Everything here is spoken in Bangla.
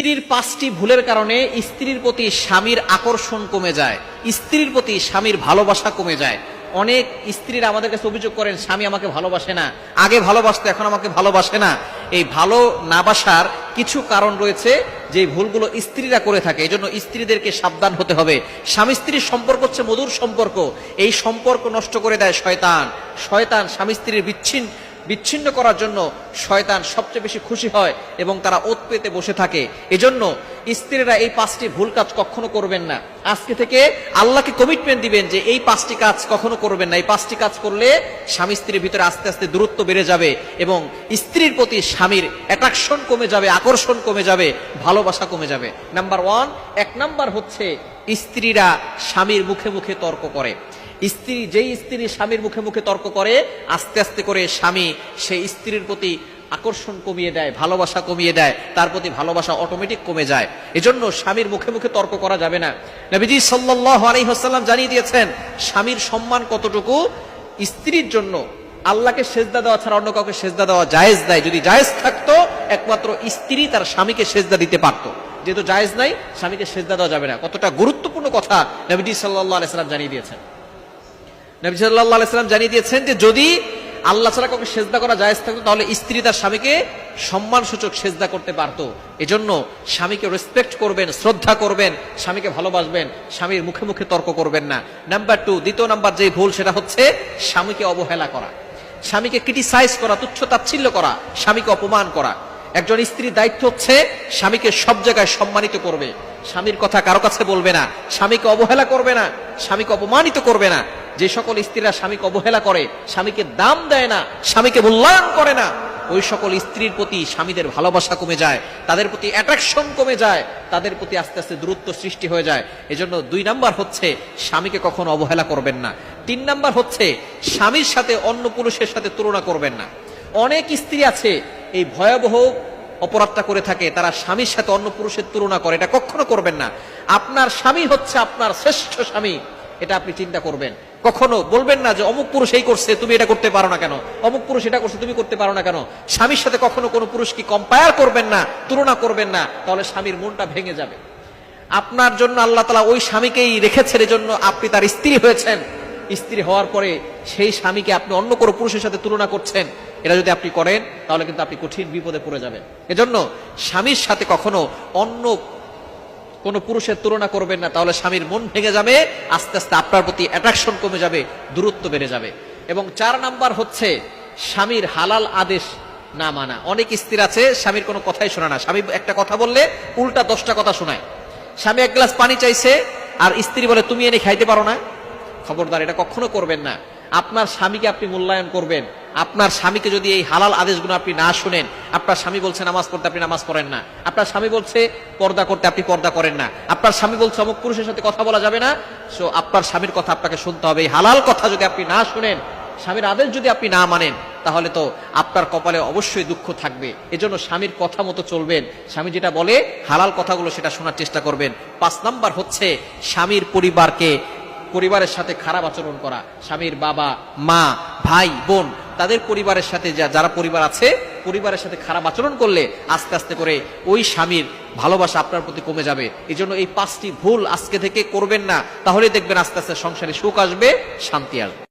স্ত্রীর পাঁচটি ভুলের কারণে স্ত্রীর প্রতি স্বামীর আকর্ষণ কমে যায়, স্ত্রীর প্রতি স্বামীর ভালোবাসা কমে যায়। অনেক স্ত্রীরা আমাদের কাছে অভিযোগ করেন, স্বামী আমাকে ভালোবাসে না। আগে ভালোবাসতো, এখন আমাকে ভালোবাসে না। এই ভালো না বাসার কিছু কারণ রয়েছে যে ভুলগুলো স্ত্রীরা করে থাকে এই জন্য স্ত্রীদেরকে সাবধান হতে হবে। স্বামী স্ত্রীর সম্পর্ক হচ্ছে মধুর সম্পর্ক। এই সম্পর্ক নষ্ট করে দেয় শয়তান। শয়তান স্বামী স্ত্রীর বিচ্ছিন্ন বিচ্ছিন্ন করার জন্য শয়তান সবচেয়ে বেশি খুশি হয় এবং তারা ওত পেতে বসে থাকে। এজন্য স্ত্রীরা এই পাঁচটি ভুল কাজ কখনো করবেন না। আজকে থেকে আল্লাহকে কমিটমেন্ট দিবেন যে এই পাঁচটি কাজ কখনো করবেন না। এই পাঁচটি কাজ করলে স্বামী স্ত্রীর ভিতরে আস্তে আস্তে দূরত্ব বেড়ে যাবে এবং স্ত্রীর প্রতি স্বামীর অ্যাট্রাকশন কমে যাবে, আকর্ষণ কমে যাবে, ভালোবাসা কমে যাবে। নাম্বার ওয়ান এক নাম্বার হচ্ছে স্ত্রীরা স্বামীর মুখে মুখে তর্ক করে। স্ত্রী, যেই স্ত্রী স্বামীর মুখে মুখে তর্ক করে, আস্তে আস্তে করে স্বামী সেই স্ত্রীর প্রতি আকর্ষণ কমিয়ে দেয়, ভালোবাসা কমিয়ে দেয়, তার প্রতি ভালোবাসা অটোমেটিক কমে যায়। এজন্য স্বামীর মুখে মুখে তর্ক করা যাবে না। নবীজি সাল্লাল্লাহু আলাইহি ওয়াসাল্লাম জানিয়ে দিয়েছেন, স্বামীর সম্মান কতটুকু? স্ত্রীর জন্য আল্লাহকে সেজদা দেওয়া ছাড়া অন্য কাউকে সেজদা দেওয়া জায়েজ নাই। যদি জায়েজ থাকতো, একমাত্র স্ত্রী তার স্বামীকে সেজদা দিতে পারতো। যেহেতু জায়েজ নাই, স্বামীকে সেজদা দেওয়া যাবে না। কতটা গুরুত্বপূর্ণ কথা নবীজি সাল্লাল্লাহু আলাইহি সাল্লাম জানিয়ে দিয়েছেন। নবী জানিয়ে দিয়েছেন যে যদি আল্লাহ ছাড়া কাউকে সেজদা করা জায়েজ থাকতো, তাহলে স্ত্রী তার স্বামীকে সম্মান সূচক সেজদা করতে পারতো। এজন্য স্বামীকে রেসপেক্ট করবেন, শ্রদ্ধা করবেন, স্বামীকে ভালোবাসবেন, স্বামীর মুখে মুখে তর্ক করবেন না। নাম্বার টু দ্বিতীয় নাম্বার যে ভুল, সেটা হচ্ছে স্বামীকে অবহেলা করা। স্বামীকে ক্রিটিসাইজ করা, তুচ্ছ তাচ্ছিল্য করা, স্বামীকে অপমান করা। একজন স্ত্রীর দায়িত্ব হচ্ছে স্বামীকে সব জায়গায় সম্মানিত করবে। স্বামীর কথা কারও কাছে বলবে না, স্বামীকে অবহেলা করবে না, স্বামীকে অপমানিত করবে না। যে সকল স্ত্রীরা স্বামীকে অবহেলা করে, স্বামীকে দাম দেয় না, স্বামীকে মূল্যায়ন করে না, ওই সকল স্ত্রীর প্রতি স্বামীদের ভালোবাসা কমে যায়, তাদের প্রতি অ্যাট্রাকশন কমে যায়, তাদের প্রতি আস্তে আস্তে দূরত্ব সৃষ্টি হয়ে যায়। এজন্য দুই নাম্বার হচ্ছে, স্বামীকে কখনো অবহেলা করবেন না। তিন নাম্বার হচ্ছে, স্বামীর সাথে অন্য পুরুষের সাথে তুলনা করবেন না। অনেক স্ত্রী আছে, এই ভয়াবহ অপরাধটা করে থাকে, তারা স্বামীর সাথে অন্য পুরুষের তুলনা করে, এটা কখনো করবেন না। আপনার স্বামী হচ্ছে আপনার শ্রেষ্ঠ স্বামী, এটা আপনি চিন্তা করবেন। কখনো বলবেন না যে অমুক পুরুষ এই করছে, তুমি এটা করতে পারো না কেন? অমুক পুরুষ এটা করছে, তুমি করতে পারো না কেন? স্বামীর সাথে কখনো কোনো পুরুষকে কম্পায়ার করবেন না, তুলনা করবেন না, তাহলে স্বামীর মনটা ভেঙে যাবে। আপনার জন্য আল্লাহ তালা ওই স্বামীকেই রেখেছেন, এজন্য আপনি তার স্ত্রী হয়েছেন। স্ত্রী হওয়ার পরে সেই স্বামীকে আপনি অন্য কোনো পুরুষের সাথে তুলনা করছেন। এটা যদি আপনি করেন, তাহলে কিন্তু আপনি কঠিন বিপদে পড়ে যাবেন। এজন্য স্বামীর সাথে কখনো অন্য কোন পুরুষের তুলনা করবেন না, তাহলে স্বামীর মন ভেঙে যাবে, আস্তে আস্তে আপনার প্রতি অ্যাট্রাকশন কমে যাবে, দূরত্ব বেড়ে যাবে। এবং চার নাম্বার হচ্ছে, স্বামীর হালাল আদেশ না মানা। অনেক স্ত্রী আছে, স্বামীর কোনো কথাই শোনা না। স্বামী একটা কথা বললে, উল্টা দশটা কথা শোনায়। স্বামী এক গ্লাস পানি চাইছে, আর স্ত্রী বলে, তুমি এনে খাইতে পারো না? খবরদার, এটা কখনো করবেন না। আপনার স্বামীকে আপনি মূল্যায়ন করবেন। আপনার স্বামীকে যদি এই হালাল আদেশগুলো আপনি না শুনেন, আপনার স্বামী বলছে নামাজ পড়তে আপনি নামাজ পড়েন না। আপনার স্বামী বলছে পর্দা করতে আপনি পর্দা করেন না। আপনার স্বামী বলছে অমুক পুরুষের সাথে কথা বলা যাবে না। সো আপনার স্বামীর কথা আপনাকে শুনতে হবে। এই হালাল কথা যদি আপনি না শুনেন, স্বামীর আদেশ যদি আপনি না মানেন, তাহলে তো আপনার কপালে অবশ্যই দুঃখ থাকবে। এজন্য স্বামীর কথা মতো চলবেন। স্বামী যেটা বলে, হালাল কথাগুলো সেটা শোনার চেষ্টা করবেন। পাঁচ নাম্বার হচ্ছে, স্বামীর পরিবারকে পরিবারের সাথে খারাপ আচরণ করা, স্বামীর বাবা, মা, ভাই, বোন, তাদের পরিবারের সাথে যা- যারা পরিবার আছে, পরিবারের সাথে খারাপ আচরণ করলে আস্তে আস্তে করে ওই স্বামীর ভালোবাসা আপনার প্রতি কমে যাবে। এই জন্য এই পাঁচটি ভুল আজকে থেকে করবেন না, তাহলে দেখবেন আস্তে আস্তে সংসারে সুখ আসবে, শান্তি আসবে।